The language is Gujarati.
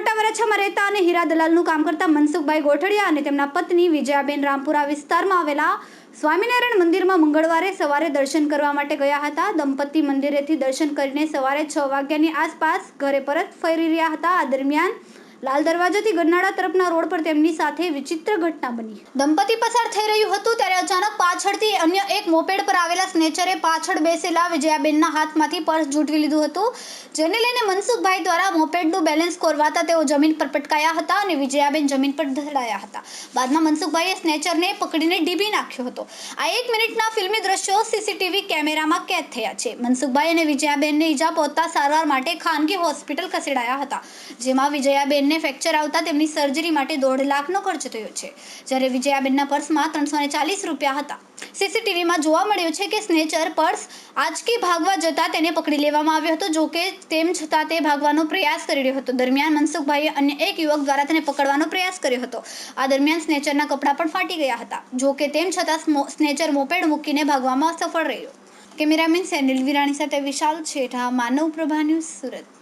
વરાછામાં રહેતા અને હીરા દલાલનું કામ કરતા મનસુખભાઈ ગોઠડિયા અને તેમના પત્ની વિજયાબેન રામપુરા વિસ્તારમાં આવેલા સ્વામિનારાયણ મંદિરમાં મંગળવારે સવારે દર્શન કરવા માટે ગયા હતા. દંપતી મંદિરેથી દર્શન કરીને સવારે છ વાગ્યાની આસપાસ ઘરે પરત ફરી રહ્યા હતા. આ દરમિયાન લાલ દરવાજાથી ગરનાળા તરફના રોડ પર તેમની સાથે વિચિત્ર ઘટના બની. દંપતી પસાર થઈ રહ્યું હતું ત્યારે અચાનક પાછળથી અન્ય એક મોપેડ પર આવેલા સ્નેચરે પાછળ બેસેલા વિજયાબેનના હાથમાંથી પર્સ ઝૂંટવી લીધું હતું, જેને લઈને મનસુખભાઈ દ્વારા મોપેડનું બેલેન્સ ખોરવાતા તેઓ જમીન પર પટકાયા હતા અને વિજયાબેન જમીન પર ધડાયા હતા. બાદમાં મનસુખભાઈએ સ્નેચરને પકડીને ડીબી નાખ્યો હતો. આ એક મિનિટના ફિલ્મી દ્રશ્યો સીસીટીવી કેમેરામાં કેદ થયા છે. મનસુખભાઈ અને વિજયાબેનને ઈજા પહોંચતા સારવાર માટે ખાનગી હોસ્પિટલ ખસેડાયા હતા, જેમાં વિજયાબેનને ફ્રેક્ચર આવતા તેમની સર્જરી માટે દોઢ લાખનો ખર્ચ થયો છે. જ્યારે વિજયાબેનના પર્સમાં ત્રણસો ચાલીસ રૂપિયા હતા. સીસીટીવીમાં જોવા મળ્યું છે કે સ્નેચર પર્સ આજકી ભાગવા જતા તેને પકડી લેવામાં આવ્યો હતો જોકે તેમ છતાં તે ભાગવાનો પ્રયાસ કરી રહ્યો હતો. દરમિયાન મનસુખભાઈએ અન્ય એક યુવક દ્વારા તેને પકડવાનો પ્રયાસ કર્યો હતો. આ દરમિયાન સ્નેચરના કપડાં પણ ફાટી ગયા હતા. જોકે તેમ છતાં સ્નેચર મોપેડ મૂકીને ભાગવામાં સફળ રહ્યો. કેમેરામેન સેનિલ વિરાણી સાથે વિશાલ છેઠા, માનવ પ્રભા ન્યૂઝ સુરત.